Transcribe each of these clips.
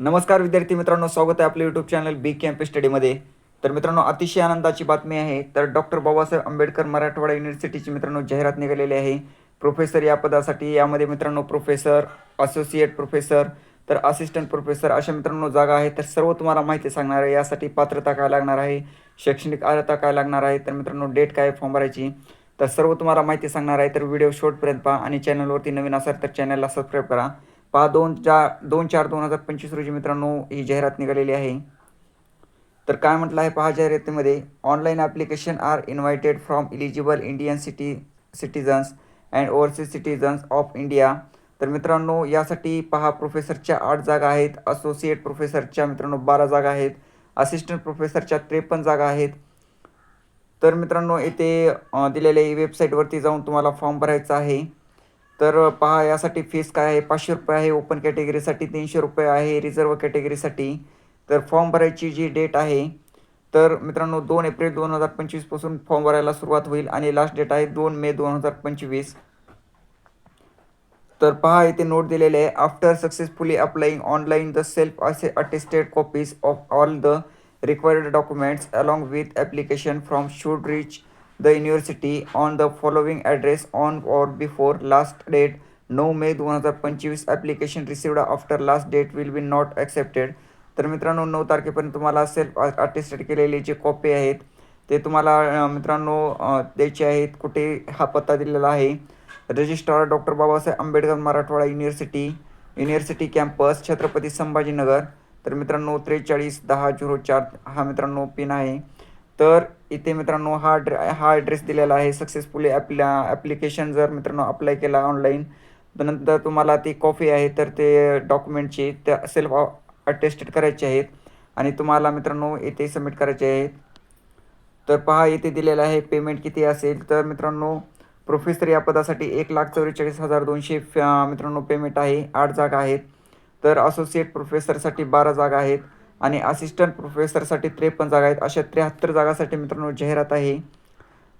नमस्कार विद्यार्थी मित्रांनो स्वागत आहे आपल्या यूट्यूब चॅनल बी कॅम्प स्टडीमध्ये तर मित्रांनो अतिशय आनंदाची बातमी आहे. तर डॉक्टर बाबासाहेब आंबेडकर मराठवाडा युनिव्हर्सिटीची मित्रांनो जाहिरात निघालेली आहे. प्रोफेसर या पदासाठी यामध्ये मित्रांनो प्रोफेसर असोसिएट प्रोफेसर तर असिस्टंट प्रोफेसर अशा मित्रांनो जागा आहे तर सर्व तुम्हाला माहिती सांगणार आहे. यासाठी पात्रता काय लागणार आहे? शैक्षणिक अर्हता काय लागणार आहे? तर मित्रांनो डेट काय फॉर्म भरायची. तर सर्व तुम्हाला माहिती सांगणार आहे. तर व्हिडिओ शॉर्टपर्यंत पहा आणि चॅनलवरती नवीन असाल तर चॅनलला सबस्क्राईब करा. पहा दोन चार दोन चार दोन हजार पंचवीस रोजी मित्रांनो ही जाहिरात निघालेली आहे. तर काय म्हटलं आहे पहा जाहिरातीमध्ये online application are invited from eligible Indian city citizens and overseas citizens of India तर मित्रांनो यासाठी पहा प्रोफेसरच्या आठ जागा आहेत असोसिएट प्रोफेसरच्या मित्रांनो बारा जागा आहेत असिस्टंट प्रोफेसरच्या त्रेपन्न जागा आहेत. तर मित्रांनो येथे दिलेल्या वेबसाईटवरती जाऊन तुम्हाला फॉर्म भरायचा आहे. तर पहा यासाठी फीस काय आहे? पाचशे रुपये आहे ओपन कॅटेगरीसाठी तीनशे रुपये आहे रिझर्व कॅटेगरीसाठी तर फॉर्म भरायची जी डेट आहे तर मित्रांनो दोन एप्रिल दोन हजार पंचवीसपासून फॉर्म भरायला सुरुवात होईल आणि लास्ट डेट आहे दोन मे दोन हजार पंचवीस. तर पहा इथे नोट दिलेले आहे after successfully applying online the self असे attested copies of all the required documents along with application from should reach the university on the following address on or before last date नऊ मे दोन हजार पंचवीस application received after last date will be not accepted तर मित्रांनो नऊ तारखेपर्यंत तुम्हाला सेल्फ अटेस्टेड केलेले जे कॉपी आहेत ते तुम्हाला मित्रांनो द्यायचे आहेत. कुठे हा पत्ता दिलेला आहे? Registrar doctor Babasaheb Ambedkar Marathwada university university campus Chhatrapati Sambhajinagar. तर मित्रांनो त्रेचाळीस दहा झिरो चार हा मित्रांनो पिन आहे. तर इथे मित्रांनो हा ड्रे हा ॲड्रेस दिलेला आहे. सक्सेसफुली ॲप्ला ॲप्लिकेशन जर मित्रांनो अप्लाय केला ऑनलाईन नंतर तुम्हाला ती कॉफी आहे तर ते डॉक्युमेंटची त्या सेल्फ अटेस्टेड करायचे आहेत. आणि तुम्हाला मित्रांनो इथे सबमिट करायचे आहेत. तर पहा इथे दिलेलं आहे पेमेंट किती असेल. तर मित्रांनो प्रोफेसर या पदासाठी एक लाख चौवेचाळीस हजार दोनशे फ- मित्रांनो पेमेंट आहे. आठ जागा आहेत. तर असोसिएट प्रोफेसरसाठी बारा जागा आहेत. आणि असिस्टंट प्रोफेसरसाठी त्रेपन्न जागा आहेत. अशा त्र्याहत्तर जागासाठी मित्रांनो जाहिरात आहे.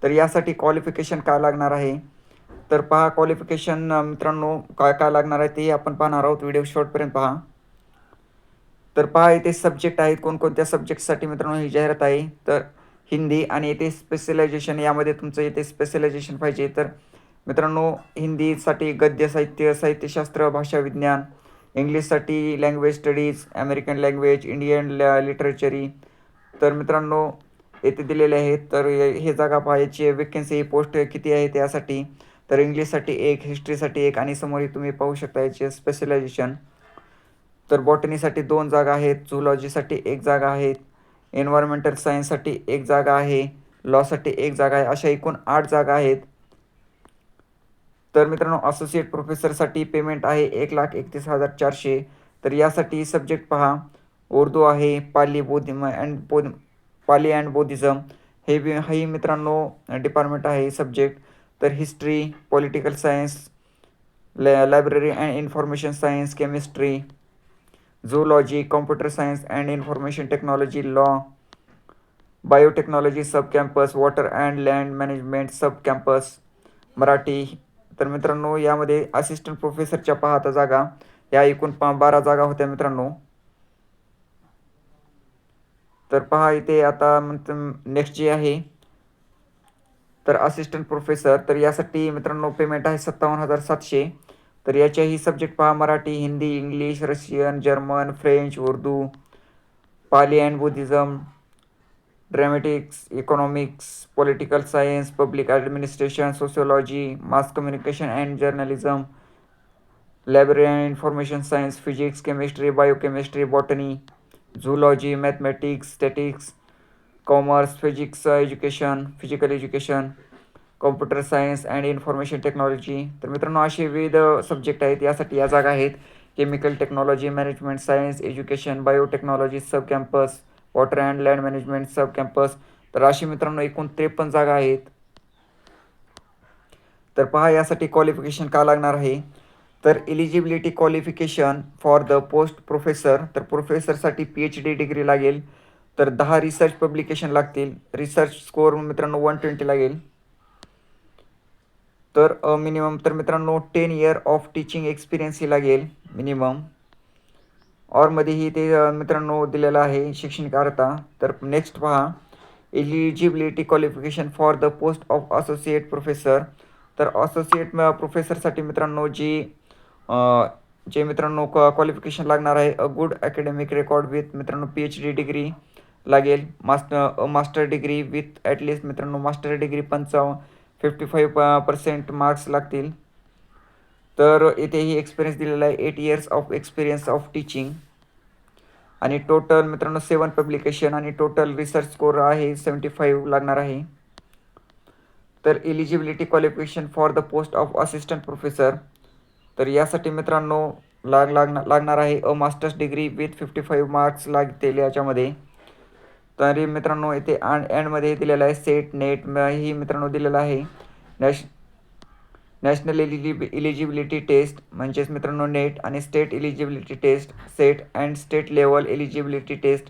तर यासाठी क्वालिफिकेशन काय लागणार आहे? तर पहा क्वालिफिकेशन मित्रांनो काय काय लागणार आहे ते आपण पाहणार आहोत. व्हिडिओ शॉर्टपर्यंत पहा. तर पहा इथे सब्जेक्ट आहेत. कोणकोणत्या सब्जेक्टसाठी मित्रांनो ही जाहिरात आहे? तर हिंदी आणि येथे स्पेशलायझेशन यामध्ये तुमचं येथे स्पेशलायझेशन पाहिजे. तर मित्रांनो हिंदीसाठी गद्य साहित्य साहित्यशास्त्र भाषा विज्ञान इंग्लिशसाठी language studies American language Indian literary तर मित्रांनो येथे दिलेले आहेत. तर हे जागा पाहायची याची वेकेन्सी पोस्ट किती आहे त्यासाठी? तर इंग्लिशसाठी एक हिस्ट्रीसाठी एक आणि समोर तुम्ही पाहू शकता याचे स्पेशलायझेशन तर बॉटनीसाठी दोन जागा आहेत. झुलॉजीसाठी एक जागा आहे. एन्व्हायरमेंटल सायन्ससाठी एक जागा आहे. लॉसाठी एक जागा आहे. अशा एकूण आठ जागा आहेत. तर मित्रांनो असोसिएट प्रोफेसरसाठी पेमेंट आहे एक लाख एकतीस हजार चारशे. तर यासाठी सब्जेक्ट पहा. उर्दू आहे पाली बोधिम अँड बोध पाली अँड बोधिझम. हे बी हे मित्रांनो डिपार्टमेंट आहे सब्जेक्ट तर हिस्ट्री पॉलिटिकल सायन्स लॅ library and information science chemistry zoology computer science and information technology law biotechnology sub campus water and land management sub campus Marathi तर मित्रांनो यामध्ये असिस्टंट प्रोफेसरच्या पाहता जागा. या एकूण पा बारा जागा होत्या मित्रांनो. तर पहा इथे आता नेक्स्ट जे आहे तर असिस्टंट प्रोफेसर तर यासाठी मित्रांनो पेमेंट आहे सत्तावन्न हजार सातशे. तर याच्याही सब्जेक्ट पहा Marathi Hindi English Russian German French Urdu Pali and Buddhism dramatics economics political science public administration sociology mass communication and journalism library and information science physics chemistry biochemistry botany zoology mathematics statics commerce physics education physical education computer science and information technology तर मित्रांनो असे विविध subject आहेत. यासाठी या जागा आहेत. Chemical technology management science education biotechnology sub campus water and land management sub campus. तर अशी मित्रांनो एकूण त्रेपन्न जागा आहेत. तर पहा यासाठी क्वालिफिकेशन का लागणार आहे? तर eligibility qualification for the post professor तर प्रोफेसरसाठी पी एच डी डिग्री लागेल. तर दहा रिसर्च पब्लिकेशन लागतील. रिसर्च स्कोअर मित्रांनो वन ट्वेंटी लागेल. तर मिनिमम तर मित्रांनो ten year of teaching experience ही लागेल. मिनिमम ऑरमध्येही ते मित्रांनो दिलेलं आहे शैक्षणिक अर्हता तर नेक्स्ट पहा. Eligibility qualification for the post of associate professor तर असोसिएट प्रोफेसरसाठी मित्रांनो जी जे मित्रांनो क्वालिफिकेशन लागणार आहे a good academic record with मित्रांनो पी एच डी डिग्री लागेल. Master master degree with at least मित्रांनो मास्टर डिग्री पंचावन्न फिफ्टी फाईव्ह पर्सेंट मार्क्स लागतील. तर इथेही एक्सपिरियन्स दिलेला आहे. Eight years of experience of teaching आणि टोटल मित्रांनो सेवन पब्लिकेशन आणि टोटल रिसर्च स्कोर आहे सेवन्टी फाईव्ह लागणार आहे. तर eligibility qualification for the post of assistant professor तर यासाठी मित्रांनो लाग लागणार लागणार आहे a masters degree with fifty five marks लागतील याच्यामध्ये. तरी मित्रांनो इथे अँड अँडमध्ये दिलेलं आहे सेट नेट ही मित्रांनो दिलेलं आहे. नॅश नॅशनल एलिजिबि इलिजिबिलिटी टेस्ट म्हणजेच मित्रांनो नेट आणि state eligibility test SET and state level eligibility test.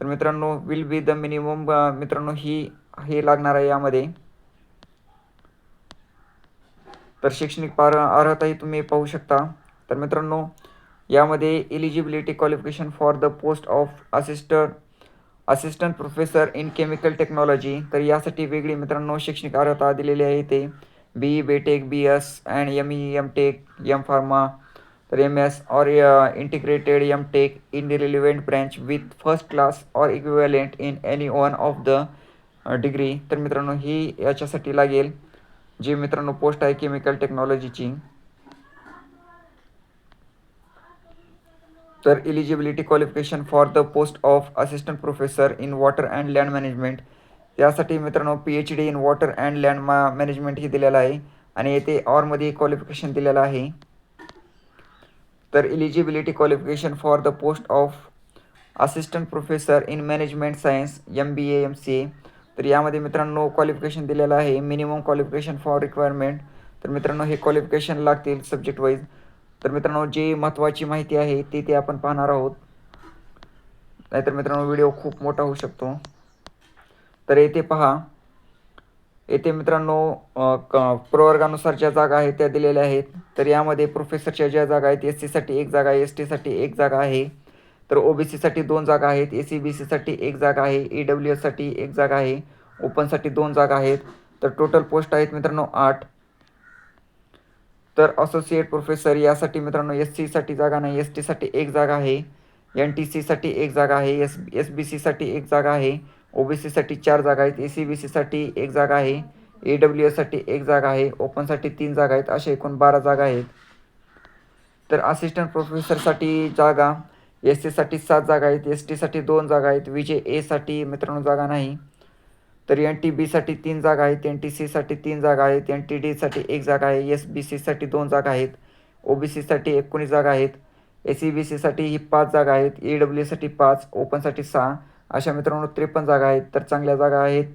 तर मित्रांनो विल बी द मिनिमम मित्रांनो ही हे लागणार आहे यामध्ये. तर शैक्षणिक पार अर्हताही तुम्ही पाहू शकता. तर मित्रांनो यामध्ये eligibility qualification for the post of assistant assistant professor in chemical technology तर यासाठी वेगळी मित्रांनो शैक्षणिक अर्हता दिलेली आहे ते B B tech B S and M E M tech M pharma तर M S or integrated M tech in relevant branch with first class or equivalent in any one of the degree तर मित्रांनो ही याच्यासाठी लागेल जी मित्रांनो post आहे chemical टेक्नॉलॉजीची तर eligibility qualification for the post of assistant professor in water and land management यासाठी मित्रांनो P H D in water and land मा मॅनेजमेंट ही दिलेलं आहे आणि येथे ऑरमध्ये क्वालिफिकेशन दिलेलं आहे. तर eligibility qualification for the post of assistant professor in management science M B A M C A तर यामध्ये मित्रांनो क्वालिफिकेशन दिलेलं आहे मिनिमम क्वालिफिकेशन फॉर रिक्वायरमेंट तर मित्रांनो हे क्वालिफिकेशन लागतील सब्जेक्ट वाईज तर मित्रांनो जी महत्त्वाची माहिती आहे ती ते आपण पाहणार आहोत. नाहीतर मित्रांनो व्हिडिओ खूप मोठा होऊ शकतो. तर येथे पहा. येथे मित्रांनो क प्रवर्गानुसार ज्या जागा आहेत त्या दिलेल्या आहेत. तर यामध्ये प्रोफेसरच्या ज्या जागा आहेत एस सीसाठी एक जागा आहे एस टीसाठी एक जागा आहे. तर ओ बी सीसाठी दोन जागा आहेत ए सी बी सीसाठी एक जागा आहे ई डब्ल्यू एससाठी एक जागा आहे ओपनसाठी दोन जागा आहेत. तर टोटल पोस्ट आहेत मित्रांनो आठ. तर असोसिएट प्रोफेसर यासाठी मित्रांनो एस सीसाठी जागा नाही एस टीसाठी एक जागा आहे. एन टी सीसाठी एक जागा आहे एस एस बी सीसाठी एक जागा आहे. ओ बी सीसाठी चार जागा आहेत ए सी बी सीसाठी एक जागा आहे ए डब्ल्यू एससाठी एक जागा आहे ओपनसाठी तीन जागा आहेत अशा एकूण बारा जागा आहेत तर असिस्टंट प्रोफेसरसाठी जागा एस सीसाठी सात जागा आहेत एस टीसाठी दोन जागा आहेत विजय एसाठी मित्रांनो जागा नाही तर एन टी बीसाठी तीन जागा आहेत एन टी सीसाठी तीन जागा आहेत एन टी डीसाठी एक जागा आहे एस बी सीसाठी दोन जागा आहेत ओ बी सीसाठी एकोणीस जागा आहेत ए सी बी सीसाठी ही पाच जागा आहेत ए डब्ल्यूसाठी पाच ओपनसाठी सहा अशा मित्रांनो त्रेपन्न जागा आहेत तर चांगल्या जागा आहेत.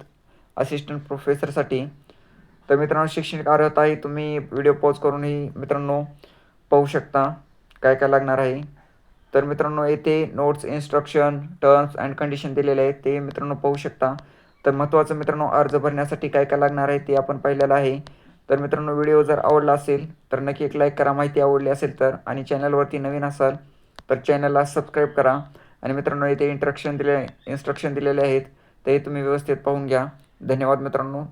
असिस्टंट प्रोफेसरसाठी तर मित्रांनो शैक्षणिक अर्हताही तुम्ही व्हिडिओ पॉज करूनही मित्रांनो पाहू शकता काय काय लागणार आहे. तर मित्रांनो येथे notes instruction terms and condition दिलेले आहेत ते मित्रांनो पाहू शकता. तर महत्त्वाचं मित्रांनो अर्ज भरण्यासाठी काय काय लागणार आहे ते आपण पाहिलेलं आहे. तर मित्रांनो व्हिडिओ जर आवडला असेल तर नक्की एक लाईक करा. माहिती आवडली असेल तर आणि चॅनलवरती नवीन असाल तर चॅनलला सबस्क्राईब करा. आणि मित्रांनो इथे इंस्ट्रक्शन दिले इन्स्ट्रक्शन दिलेले आहेत. ते तुम्ही व्यवस्थित पाहून घ्या. धन्यवाद मित्रांनो.